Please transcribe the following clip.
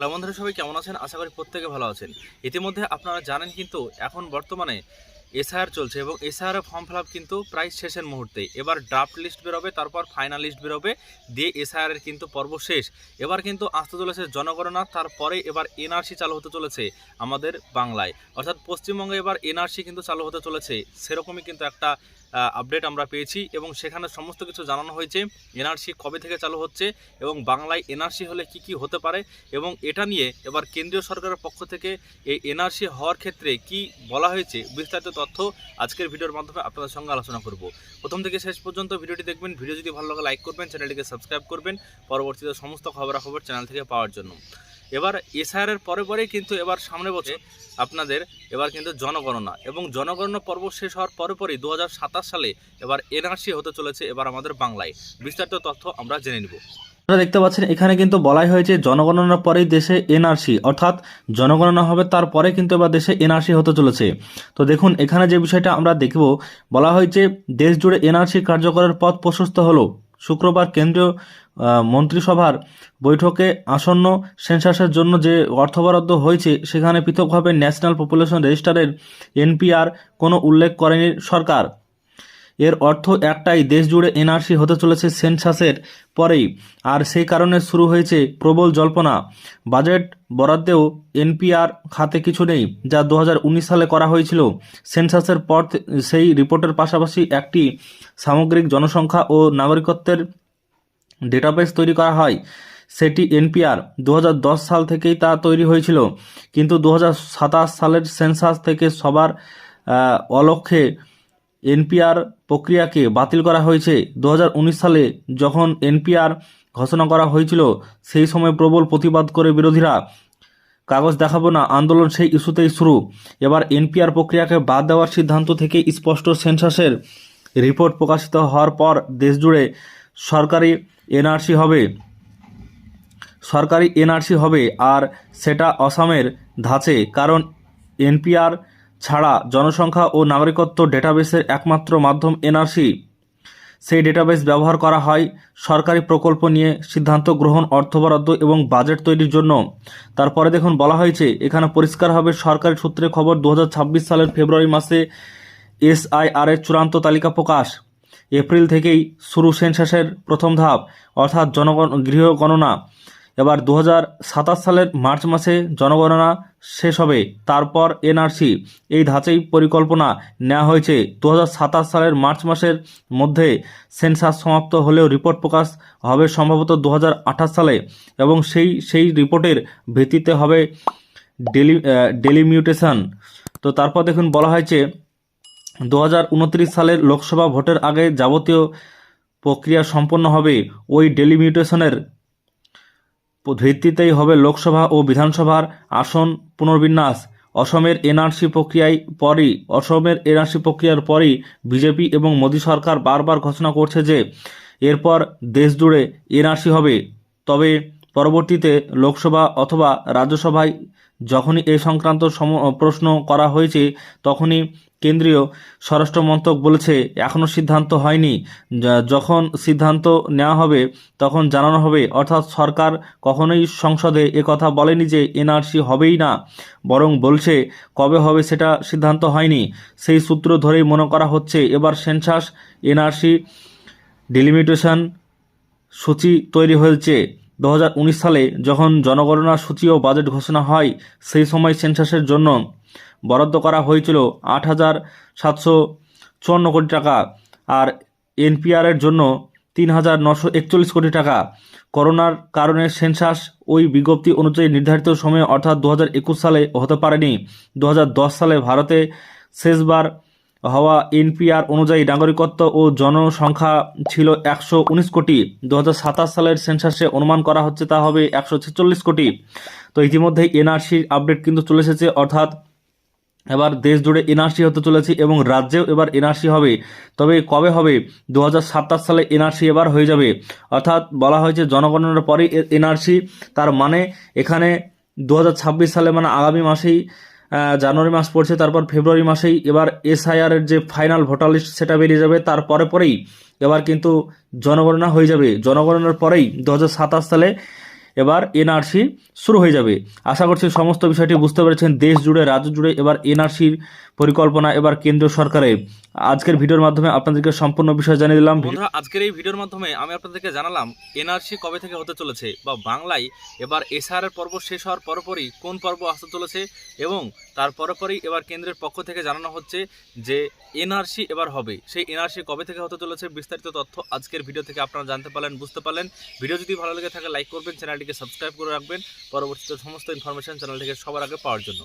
Hello বন্ধুরা, সবাই কেমন আছেন? আশা করি প্রত্যেকে ভালো আছেন। ইতিমধ্যে আপনারা জানেন কিন্তু এখন বর্তমানে এসআইআর চলছে এবং এসআইআর ফর্ম ফিল কিন্তু প্রায় শেষের মুহূর্তে এবার ড্রাফট লিস্ট বেরোবে, তারপর ফাইনাল লিস্ট বেরোবে, দিয়ে এসআইআর এর কিন্তু পর্ব শেষ। এবার কিন্তু আসতে চলেছে জনগণনা, তারপরে এবার এনআরসি চালু হতে চলেছে আমাদের বাংলায়। অর্থাৎ পশ্চিমবঙ্গে এবার এনআরসি কিন্তু চালু হতে চলেছে, সেরকমই কিন্তু একটা আপডেট আমরা পেয়েছি এবং সেখানে সমস্ত কিছু জানানো হয়েছে এনআরসি কবে থেকে চালু হচ্ছে এবং বাংলায় এনআরসি হলে কি কি হতে পারে এবং এটা নিয়ে এবার কেন্দ্রীয় সরকারের পক্ষ থেকে এই এনআরসি হওয়ার ক্ষেত্রে কি বলা হয়েছে, বিস্তারিত তথ্য আজকের ভিডিওর মাধ্যমে আপনাদের সঙ্গে আলোচনা করব। প্রথম থেকে শেষ পর্যন্ত ভিডিওটি দেখবেন। ভিডিও যদি ভালো লাগে, লাইক করবেন, চ্যানেলটিকে সাবস্ক্রাইব করবেন। পরবর্তীতে সমস্ত খবরাখবর চ্যানেল থেকে পাওয়ার জন্য। এবার এসআইআর এর পরে পরেই কিন্তু এবার সামনে বছর আপনাদের এবার কিন্তু জনগণনা এবং জনগণনা পর্ব শেষ হওয়ার পরে পরেই দু সালে এবার এনআরসি হতে চলেছে এবার আমাদের বাংলায়। বিস্তারিত তথ্য আমরা জেনে নিব। আপনারা দেখতে পাচ্ছেন, এখানে কিন্তু বলাই হয়েছে জনগণনার পরেই দেশে এনআরসি, অর্থাৎ জনগণনা হবে তারপরে কিন্তু এবার দেশে এনআরসি হতে চলেছে। তো দেখুন, এখানে যে বিষয়টা আমরা দেখব, বলা হয়েছে দেশ জুড়ে এনআরসি কার্যকরের পথ প্রশস্ত হলো। শুক্রবার কেন্দ্রীয় মন্ত্রিসভার বৈঠকে আসন্ন সেন্সাসের জন্য যে অর্থ বরাদ্দ হয়েছে, সেখানে পৃথকভাবে ন্যাশনাল পপুলেশন রেজিস্টারের এনপিআর কোনো উল্লেখ করেনি সরকার। এর অর্থ একটাই দেশ জুড়ে এনআরসি হতে চলেছে সেন্সাসের পরেই। আর সেই কারণে শুরু হয়েছে প্রবল জল্পনা। বাজেট বরাদ্দেও এনপিআর খাতে কিছু নেই, যা দু হাজার উনিশ সালে করা হয়েছিল। সেন্সাসের পর সেই রিপোর্টের পাশাপাশি একটি সামগ্রিক জনসংখ্যা ও নাগরিকত্বের ডেটাবেস তৈরি করা হয়। সেটি এনপিআর। দু হাজার দশ সাল থেকেই তা তৈরি হয়েছিল। কিন্তু দু হাজার সাতাশ সালের সেন্সাস থেকে সবার অলক্ষ্যে এনপিআর প্রক্রিয়াকে বাতিল করা হয়েছে। দু হাজার উনিশ সালে যখন এনপিআর ঘোষণা করা হয়েছিল, সেই সময় প্রবল প্রতিবাদ করে বিরোধীরা, কাগজ দেখাবো না, আন্দোলন সেই ইস্যুতেই শুরু। এবার এনপিআর প্রক্রিয়াকে বাদ দেওয়ার সিদ্ধান্ত থেকে স্পষ্ট সেন্সাসের রিপোর্ট প্রকাশিত হওয়ার পর দেশজুড়ে সরকারি এনআরসি হবে। সরকারি এনআরসি হবে, আর সেটা অসমের ধাঁচে, কারণ এনপিআর ছাড়া জনসংখ্যা ও নাগরিকত্ব ডেটাবেসের একমাত্র মাধ্যম এনআরসি। সেই ডেটাবেস ব্যবহার করা হয় সরকারি প্রকল্প নিয়ে সিদ্ধান্ত গ্রহণ, অর্থ বরাদ্দ এবং বাজেট তৈরির জন্য। তারপরে দেখুন, বলা হয়েছে, এখানে পরিষ্কার হবে সরকারি সূত্রে খবর দু হাজার ছাব্বিশ সালের ফেব্রুয়ারি মাসে এসআইআর এর চূড়ান্ত তালিকা প্রকাশ। এপ্রিল থেকেই শুরু সেন্সাসের প্রথম ধাপ, অর্থাৎ জনগণ, গৃহ গণনা। এবার দু হাজার সাতাশ সালের মার্চ মাসে জনগণনা শেষ হবে। তারপর এনআরসি, এই ধাঁচেই পরিকল্পনা নেওয়া হয়েছে। দু হাজার সাতাশ সালের মার্চ মাসের মধ্যে সেন্সাস সমাপ্ত হলেও রিপোর্ট প্রকাশ হবে সম্ভবত দু হাজার আঠাশ সালে এবং সেই সেই রিপোর্টের ভিত্তিতে হবে ডেলি ডেলিমিউটেশন তো তারপর দেখুন, বলা হয়েছে দু হাজার উনত্রিশ সালের লোকসভা ভোটের আগে যাবতীয় প্রক্রিয়া সম্পন্ন হবে। ওই ডেলিমিউটেশনের ভিত্তিতেই হবে লোকসভা ও বিধানসভার আসন পুনর্বিন্যাস। অসমের এনআরসি প্রক্রিয়ায় পরই, অসমের এনআরসি প্রক্রিয়ার পরই বিজেপি এবং মোদী সরকার বারবার ঘোষণা করছে যে, এরপর দেশ জুড়ে এনআরসি হবে। তবে পরবর্তীতে লোকসভা অথবা রাজ্যসভায় যখনই এ সংক্রান্ত প্রশ্ন করা হয়েছে, তখনই কেন্দ্রীয় স্বরাষ্ট্র মন্ত্রক বলেছে এখনও সিদ্ধান্ত হয়নি। যখন সিদ্ধান্ত নেওয়া হবে, তখন জানানো হবে। অর্থাৎ সরকার কখনোই সংসদে এ কথা বলেনি যে এনআরসি হবেই না, বরং বলছে, কবে হবে সেটা সিদ্ধান্ত হয়নি। সেই সূত্র ধরেই মনে করা হচ্ছে, এবার সেন্সাস এনআরসি ডিলিমিটেশন সূচি তৈরি হয়েছে। দু হাজার উনিশ সালে যখন জনগণনা সূচি ও বাজেট ঘোষণা হয়, সেই সময় সেন্সাসের জন্য বরাদ্দ করা হয়েছিল আট হাজার সাতশো চুয়ান্ন কোটি টাকা আর এনপিআরের জন্য তিন হাজার নশো একচল্লিশ কোটি টাকা। করোনার কারণে সেন্সাস ওই বিজ্ঞপ্তি অনুযায়ী নির্ধারিত সময়ে অর্থাৎ দু সালে হতে পারেনি। দু হাজার দশ সালে ভারতে শেষবার হওয়া এনপিআর অনুযায়ী নাগরিকত্ব ও জনসংখ্যা ছিল একশো উনিশ কোটি। দু হাজার সাতাশ সালের সেন্সাসে অনুমান করা হচ্ছে তা হবে একশো ছেচল্লিশ কোটি। তো ইতিমধ্যেই এনআরসির আপডেট কিন্তু চলে এসেছে, অর্থাৎ এবার দেশ জুড়ে এনআরসি হতে চলেছে এবং রাজ্যেও এবার এনআরসি হবে। তবে কবে হবে? দু হাজার সাতাশ সালে এনআরসি এবার হয়ে যাবে। অর্থাৎ বলা হয়েছে জনগণনার পরেই এনআরসি, তার মানে এখানে দু হাজার ছাব্বিশ সালে মানে আগামী মাসেই জানুয়ারি মাস পড়ছে, তারপর ফেব্রুয়ারি মাসেই এবার এসআইআর এর যে ফাইনাল ভোটার লিস্ট সেটা বেরিয়ে যাবে। তারপরে পরেই এবার কিন্তু জনগণনা হয়ে যাবে। জনগণনার পরেই দু হাজার সাতাশ সালে এবার এনআরসি শুরু হয়ে যাবে। আশা করছি সমস্ত বিষয়টি বুঝতে পেরেছেন। দেশ জুড়ে, রাজ্য জুড়ে এবার এনআরসির পরিকল্পনা এবার কেন্দ্রীয় সরকারের আজকের ভিডিওর মাধ্যমে আপনাদেরকে সম্পূর্ণ বিষয় জানিয়ে দিলাম। বন্ধুরা, আজকের এই ভিডিওর মাধ্যমে আমি আপনাদেরকে জানালাম, এনআরসি কবে থেকে হতে চলেছে বা বাংলায় এবার এসআর এর পর্ব শেষ হওয়ার পরপরই কোন পর্ব আসতে চলেছে এবং তার পরপরই এবার কেন্দ্রের পক্ষ থেকে জানানো হচ্ছে যে এনআরসি এবার হবে। সেই এনআরসি কবে থেকে হতে চলেছে বিস্তারিত তথ্য আজকের ভিডিও থেকে আপনারা জানতে পারলেন, বুঝতে পারলেন। ভিডিও যদি ভালো লেগে থাকে, লাইক করবেন, চ্যানেলটিকে সাবস্ক্রাইব করে রাখবেন। পরবর্তীতে সমস্ত ইনফরমেশন চ্যানেল থেকে সবার আগে পাওয়ার জন্য।